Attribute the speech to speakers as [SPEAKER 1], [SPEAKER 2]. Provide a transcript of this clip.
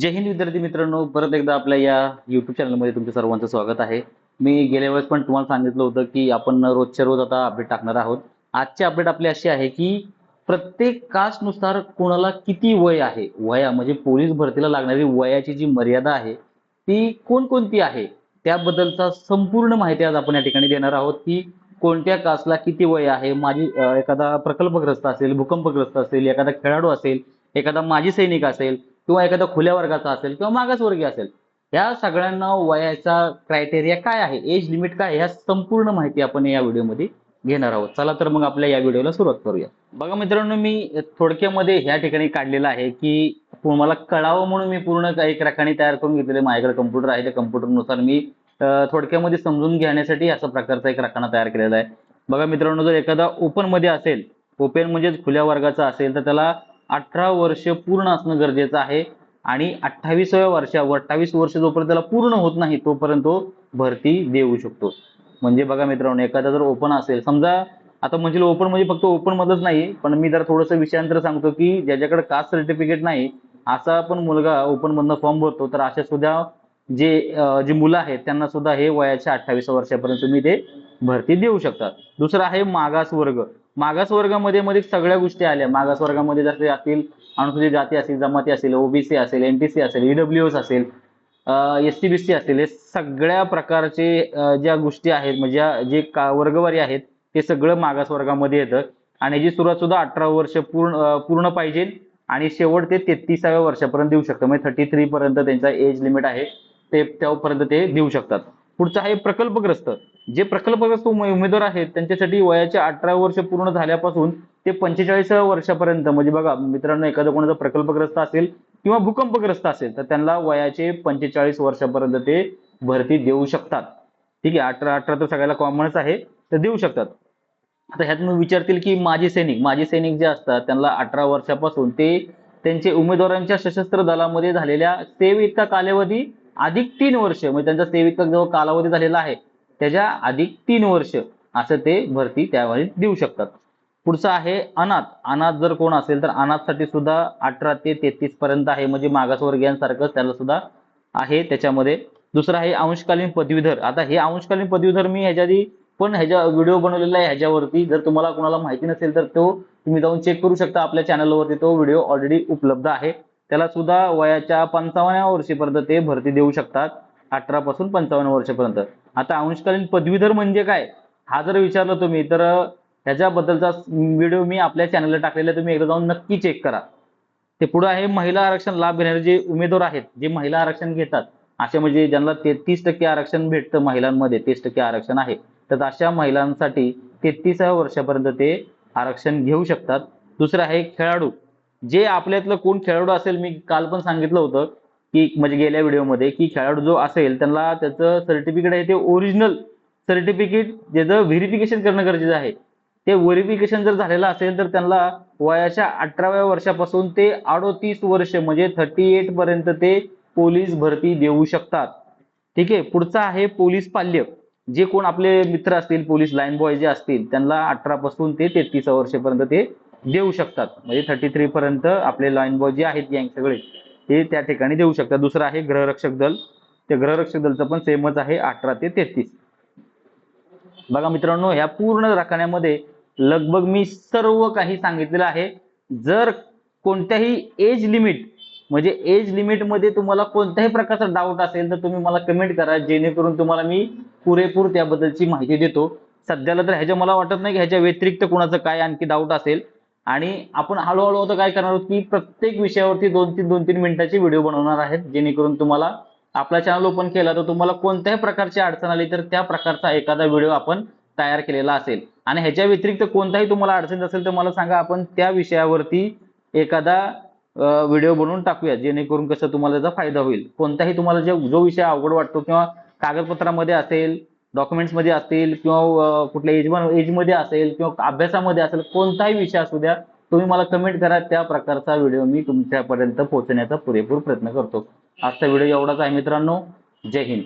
[SPEAKER 1] जय हिंद विद्यार्थी मित्रांनो परत एकदा आपल्या या युट्यूब चॅनलमध्ये तुमच्या सर्वांचं स्वागत आहे. मी गेल्या वेळेस पण तुम्हाला सांगितलं होतं की आपण रोजच्या रोज आता अपडेट टाकणार आहोत. आजची अपडेट आपली अशी आहे की प्रत्येक कास्टनुसार कोणाला किती वय आहे? वया म्हणजे पोलीस भरतीला लागणारी वयाची जी मर्यादा आहे ती कोणकोणती आहे? त्याबद्दलचा संपूर्ण माहिती आज आपण या ठिकाणी देणार आहोत की कोणत्या कास्टला किती वय आहे? माझी एखादा प्रकल्पग्रस्त असेल भूकंपग्रस्त असेल एखादा खेळाडू असेल एखादा माजी सैनिक असेल किंवा एखादा खुल्या वर्गाचा असेल किंवा मागासवर्गीय असेल या सगळ्यांना वयाचा क्रायटेरिया काय आहे? एज लिमिट काय ह्या संपूर्ण माहिती आपण या व्हिडिओमध्ये घेणार आहोत. चला तर मग आपल्या या व्हिडिओला सुरुवात करूया. बघा मित्रांनो मी थोडक्यामध्ये ह्या ठिकाणी काढलेलं आहे की मला कळावं म्हणून मी पूर्ण एक रकाने तयार करून घेतलेले. माझ्याकडे कम्प्युटर आहे. त्या कम्प्युटरनुसार मी थोडक्यामध्ये समजून घेण्यासाठी अशा प्रकारचा एक रकाना तयार केलेला आहे. बघा मित्रांनो जर एखादा ओपनमध्ये असेल ओपन म्हणजे खुल्या वर्गाचा असेल तर त्याला अठरा वर्ष पूर्ण असणं गरजेचं आहे. आणि अठ्ठावीसाव्या वर्षावर अठ्ठावीस वर्ष जोपर्यंत त्याला पूर्ण होत नाही तोपर्यंत तो भरती देऊ शकतो. म्हणजे बघा मित्रांनो एखादा जर ओपन असेल समजा आता म्हणजे ओपन म्हणजे फक्त ओपन मधच नाही पण मी जर थोडंसं विषयांतर सांगतो की ज्याच्याकडे कास्ट सर्टिफिकेट नाही असा पण मुलगा ओपन मधनं फॉर्म भरतो तर अशा सुद्धा जे जी मुलं आहेत त्यांना सुद्धा हे वयाच्या अठ्ठावीस वर्षापर्यंत तुम्ही ते भरती देऊ शकतात दुसरं आहे मागास वर्ग मागास वर्गामध्ये मध्ये सगळ्या गोष्टी आल्या. मागास वर्गामध्ये जसे असतील अनुसूचित जाती असतील जमाती असेल ओबीसी असेल एनटीसी असेल ईडब्ल्यूएस असेल एस टी बी सी असेल हे सगळ्या प्रकारचे ज्या गोष्टी आहेत म्हणजे जे का वर्गवारी आहेत ते सगळं मागास वर्गामध्ये येतं. आणि याची सुरुवात सुद्धा अठरा वर्ष पूर्ण पूर्ण पाहिजे. आणि शेवट ते तेहतीसाव्या वर्षापर्यंत देऊ शकतात म्हणजे थर्टी थ्री पर्यंत त्यांचा एज लिमिट आहे. ते त्यापर्यंत ते देऊ शकतात. पुढचा आहे प्रकल्पग्रस्त. जे प्रकल्पग्रस्त उमेदवार आहेत त्यांच्यासाठी वयाचे अठरा वर्ष पूर्ण झाल्यापासून ते पंचेचाळीस वर्षापर्यंत म्हणजे बघा मित्रांनो एखादा कोणाचा प्रकल्पग्रस्त असेल किंवा भूकंपग्रस्त असेल तर त्यांना वयाचे पंचेचाळीस वर्षापर्यंत ते भरती देऊ शकतात. ठीक आहे अठरा अठरा तर सगळ्याला कॉमनच आहे तर देऊ शकतात. आता ह्यात मग विचारतील की माजी सैनिक माजी सैनिक जे असतात त्यांना अठरा वर्षापासून ते त्यांचे उमेदवारांच्या सशस्त्र दलामध्ये झालेल्या सेवेचा कालावधी अधिक तीन वर्ष म्हणजे त्यांचा सेविक जो कालावधी झालेला आहे त्याच्या अधिक तीन वर्ष असं ते भरती त्यावेळी देऊ शकतात. पुढचं आहे अनाथ. अनाथ जर कोण असेल तर अनाथसाठी सुद्धा अठरा ते तेहतीस पर्यंत आहे म्हणजे मागासवर्गीयांसारखं त्याला सुद्धा आहे त्याच्यामध्ये. दुसरं आहे अंशकालीन पदवीधर. आता हे अंशकालीन पदवीधर मी ह्याच्या आधी पण ह्याच्या व्हिडिओ बनवलेला आहे ह्याच्यावरती. जर तुम्हाला कोणाला माहिती नसेल तर तो तुम्ही जाऊन चेक करू शकता. आपल्या चॅनलवरती तो व्हिडिओ ऑलरेडी उपलब्ध आहे. त्याला सुद्धा वयाच्या पंचावन्न वर्षीपर्यंत ते भरती देऊ शकतात. अठरा पासून पंचावन्न वर्षापर्यंत. आता अंशकालीन पदवीधर म्हणजे काय? हा जर विचारलं तुम्ही तर ह्याच्याबद्दलचा व्हिडिओ मी आपल्या चॅनलला टाकलेला तुम्ही एकदा जाऊन नक्की चेक करा. ते पुढे आहे महिला आरक्षण लाभ घेणारे जे उमेदवार आहेत जे महिला आरक्षण घेतात असे म्हणजे ज्यांना तेहतीस टक्के आरक्षण भेटतं महिलांमध्ये तीस टक्के आरक्षण आहे तर अशा महिलांसाठी तेहतीसाव्या वर्षापर्यंत ते आरक्षण घेऊ शकतात. दुसरं आहे खेळाडू. जे आपल्यातलं कोण खेळाडू असेल मी काल पण सांगितलं होतं की म्हणजे गेल्या व्हिडिओमध्ये की खेळाडू जो असेल त्यांना त्याचं सर्टिफिकेट आहे ते ओरिजिनल सर्टिफिकेट ज्याचं व्हेरिफिकेशन करणं गरजेचं आहे. ते व्हेरिफिकेशन जर झालेलं असेल तर त्यांना वयाच्या अठराव्या वर्षापासून ते अडोतीस वर्ष म्हणजे थर्टी एट पर्यंत ते पोलीस भरती देऊ शकतात. ठीक आहे? पुढचा आहे पोलीस पाल्य. जे कोण आपले मित्र असतील पोलीस लाईन बॉय जे असतील त्यांना अठरा पासून ते तेहतीस वर्षापर्यंत ते देऊ शकतात. म्हणजे थर्टी थ्री पर्यंत आपले लॉइन बॉय जे आहेत गँग सगळे ते त्या ठिकाणी देऊ शकतात. दुसरं आहे ग्रहरक्षक दल. ते ग्रहरक्षक दलचं पण सेमच आहे अठरा ते तेहतीस. बघा मित्रांनो ह्या पूर्ण राखण्यामध्ये लगभग मी सर्व काही सांगितलेलं आहे. जर कोणत्याही एज लिमिट म्हणजे एज लिमिटमध्ये तुम्हाला कोणत्याही प्रकारचा डाऊट असेल तर तुम्ही मला कमेंट करा. जेणेकरून तुम्हाला मी पुरेपूर त्याबद्दलची माहिती देतो. सध्याला तर ह्याच्या मला वाटत नाही की ह्याच्या व्यतिरिक्त कोणाचं काय आणखी डाऊट असेल. आणि आपण हळूहळू आता काय करणार आहोत की प्रत्येक विषयावरती दोन तीन दोन तीन मिनिटाचे व्हिडिओ बनवणार आहेत जेणेकरून तुम्हाला आपला चॅनल ओपन केला तर तुम्हाला कोणत्याही प्रकारची अडचण आली तर त्या प्रकारचा एखादा व्हिडिओ आपण तयार केलेला असेल. आणि ह्याच्या व्यतिरिक्त कोणताही तुम्हाला अडचण असेल तर मला सांगा आपण त्या विषयावरती एखादा व्हिडिओ बनवून टाकूया जेणेकरून कसं तुम्हाला त्याचा फायदा होईल. कोणताही तुम्हाला जे जो विषय अवघड वाटतो किंवा कागदपत्रामध्ये असेल डॉक्युमेंट्समध्ये असतील किंवा कुठल्या एज एजमध्ये असेल किंवा अभ्यासामध्ये असेल कोणताही विषय असू द्या तुम्ही मला कमेंट करा. त्या प्रकारचा व्हिडिओ मी तुमच्यापर्यंत पोहोचण्याचा पुरेपूर प्रयत्न करतो. आजचा व्हिडिओ एवढाच आहे मित्रांनो. जय हिंद.